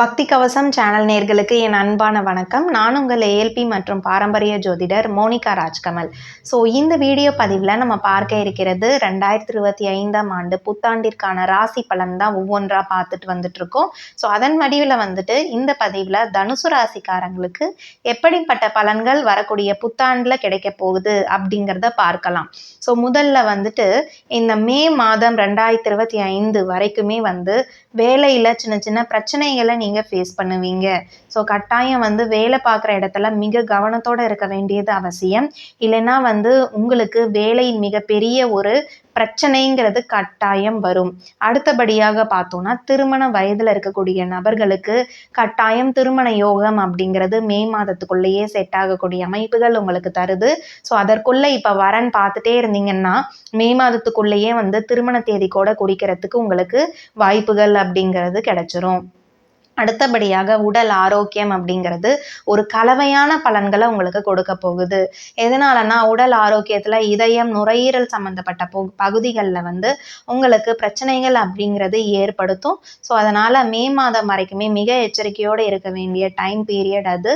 பக்தி கவசம் சேனல் நேர்களுக்கு என் அன்பான வணக்கம். நான் உங்கள் ஏஎல்பி மற்றும் பாரம்பரிய ஜோதிடர் மோனிகா ராஜ்கமல். ஸோ இந்த வீடியோ பதிவில் நம்ம பார்க்க இருக்கிறது ரெண்டாயிரத்தி இருபத்தி ஐந்தாம் ஆண்டு புத்தாண்டிற்கான ராசி பலன் தான் ஒவ்வொன்றா பார்த்துட்டு வந்துட்ருக்கோம் ஸோ அதன் வடிவில் வந்துட்டு இந்த பதிவில் தனுசு ராசிக்காரங்களுக்கு எப்படிப்பட்ட பலன்கள் வரக்கூடிய புத்தாண்டில் கிடைக்க போகுது அப்படிங்கிறத பார்க்கலாம். ஸோ முதல்ல வந்துட்டு இந்த மே மாதம் ரெண்டாயிரத்தி இருபத்தி ஐந்து வரைக்குமே வந்து வேலையில் சின்ன சின்ன பிரச்சனைகளை நீங்கள் ஃபேஸ் பண்ணுவீங்க. ஸோ கட்டாயம் வந்து வேலை பார்க்குற இடத்துல மிக கவனத்தோடு இருக்க வேண்டியது அவசியம். இல்லைன்னா வந்து உங்களுக்கு வேலையின் மிகப்பெரிய ஒரு பிரச்சனைங்கிறது கட்டாயம் வரும். அடுத்தபடியாக பார்த்தோன்னா திருமண வயதில் இருக்கக்கூடிய நபர்களுக்கு கட்டாயம் திருமண யோகம் அப்படிங்கிறது மே மாதத்துக்குள்ளேயே செட் ஆகக்கூடிய அமைப்புகள் உங்களுக்கு தருது. ஸோ அதற்குள்ளே இப்போ வரன் பார்த்துட்டே இருந்தீங்கன்னா மே மாதத்துக்குள்ளேயே வந்து திருமண தேதி கூட குறிக்கிறதுக்கு உங்களுக்கு வாய்ப்புகள் அப்படிங்கிறது கிடைச்சிரும். அடுத்தபடியாக உடல் ஆரோக்கியம் அப்படிங்கிறது ஒரு கலவையான பலன்களை உங்களுக்கு கொடுக்க போகுது. எதனாலனா உடல் ஆரோக்கியத்தில் இதயம் நுரையீரல் சம்மந்தப்பட்ட போ பகுதிகளில் வந்து உங்களுக்கு பிரச்சனைகள் அப்படிங்கிறது ஏற்படுத்தும். ஸோ அதனால் மே மாதம் வரைக்குமே மிக எச்சரிக்கையோடு இருக்க வேண்டிய டைம் பீரியட் அது.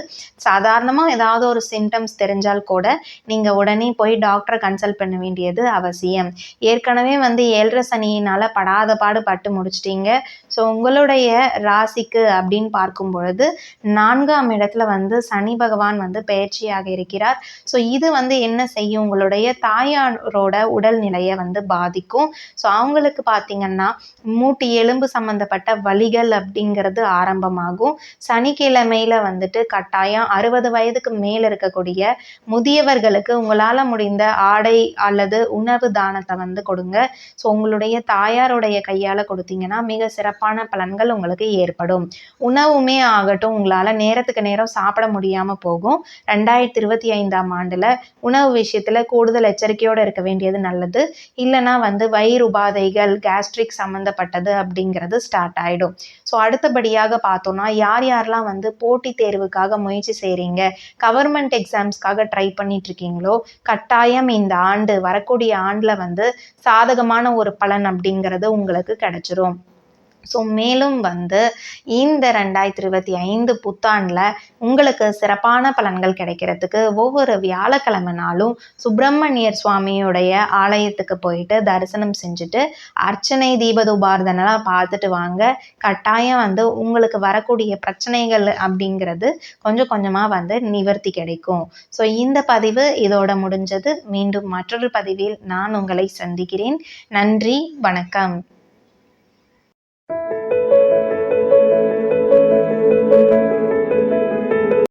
சாதாரணமாக ஏதாவது ஒரு சிம்டம்ஸ் தெரிஞ்சால் கூட நீங்கள் உடனே போய் டாக்டரை கன்சல்ட் பண்ண வேண்டியது அவசியம். ஏற்கனவே வந்து ஏழரை சனியினால் படாத பாடு பட்டு முடிச்சிட்டீங்க. ஸோ உங்களுடைய ராசிக்கு அப்படின்னு பார்க்கும் பொழுது நான்காம் இடத்துல வந்து சனி பகவான் வந்து பயிற்சியாக இருக்கிறார். ஸோ இது வந்து என்ன செய்யும்? உங்களுடைய தாயாரோட உடல்நிலையை வந்து பாதிக்கும். ஸோ அவங்களுக்கு பார்த்தீங்கன்னா மூட்டு எலும்பு சம்மந்தப்பட்ட வலிகள் அப்படிங்கிறது ஆரம்பமாகும். சனிக்கிழமையில வந்துட்டு கட்டாயம் அறுபது வயதுக்கு மேலே இருக்கக்கூடிய முதியவர்களுக்கு உங்களால் முடிந்த ஆடை அல்லது உணவு தானத்தை வந்து கொடுங்க. ஸோ உங்களுடைய தாயாருடைய கையால் கொடுத்தீங்கன்னா மிக சிறப்பான பலன்கள் உங்களுக்கு ஏற்படும். உணவுமே ஆகட்டும் உங்களால் நேரத்துக்கு நேரம் சாப்பிட முடியாமல் போகும். ரெண்டாயிரத்தி இருபத்தி ஐந்தாம் ஆண்டில் உணவு விஷயத்தில் கூடுதல் எச்சரிக்கையோடு இருக்க வேண்டியது நல்லது. இல்லைனா வந்து வயிறு உபாதைகள் கேஸ்ட்ரிக் சம்மந்தப்பட்டது அப்படிங்கிறது ஸ்டார்ட் ஆகிடும் ஸோ அடுத்தபடியாக பார்த்தோன்னா யார் யாரெல்லாம் வந்து போட்டித் தேர்வுக்காக முயற்சி செய்கிறீங்க கவர்மெண்ட் எக்ஸாம்ஸ்க்காக ட்ரை பண்ணிட்டுருக்கீங்களோ கட்டாயம் இந்த ஆண்டு வரக்கூடிய ஆண்டில் வந்து சாதகமான ஒரு பலன் அப்படிங்கிறது உங்களுக்கு கிடச்சிரும். ஸோ மேலும் வந்து இந்த ரெண்டாயிரத்தி இருபத்தி ஐந்து புத்தாண்டில் உங்களுக்கு சிறப்பான பலன்கள் கிடைக்கிறதுக்கு ஒவ்வொரு வியாழக்கிழமை நாளும் சுப்பிரமணியர் சுவாமியுடைய ஆலயத்துக்கு போயிட்டு தரிசனம் செஞ்சுட்டு அர்ச்சனை தீபதுபார்தனெல்லாம் பார்த்துட்டு வாங்க. கட்டாயம் வந்து உங்களுக்கு வரக்கூடிய பிரச்சனைகள் அப்படிங்கிறது கொஞ்சம் கொஞ்சமாக வந்து நிவர்த்தி கிடைக்கும். ஸோ இந்த பதிவு இதோட முடிஞ்சது. மீண்டும் மற்றொரு பதிவில் நான் உங்களை சந்திக்கிறேன். நன்றி வணக்கம்.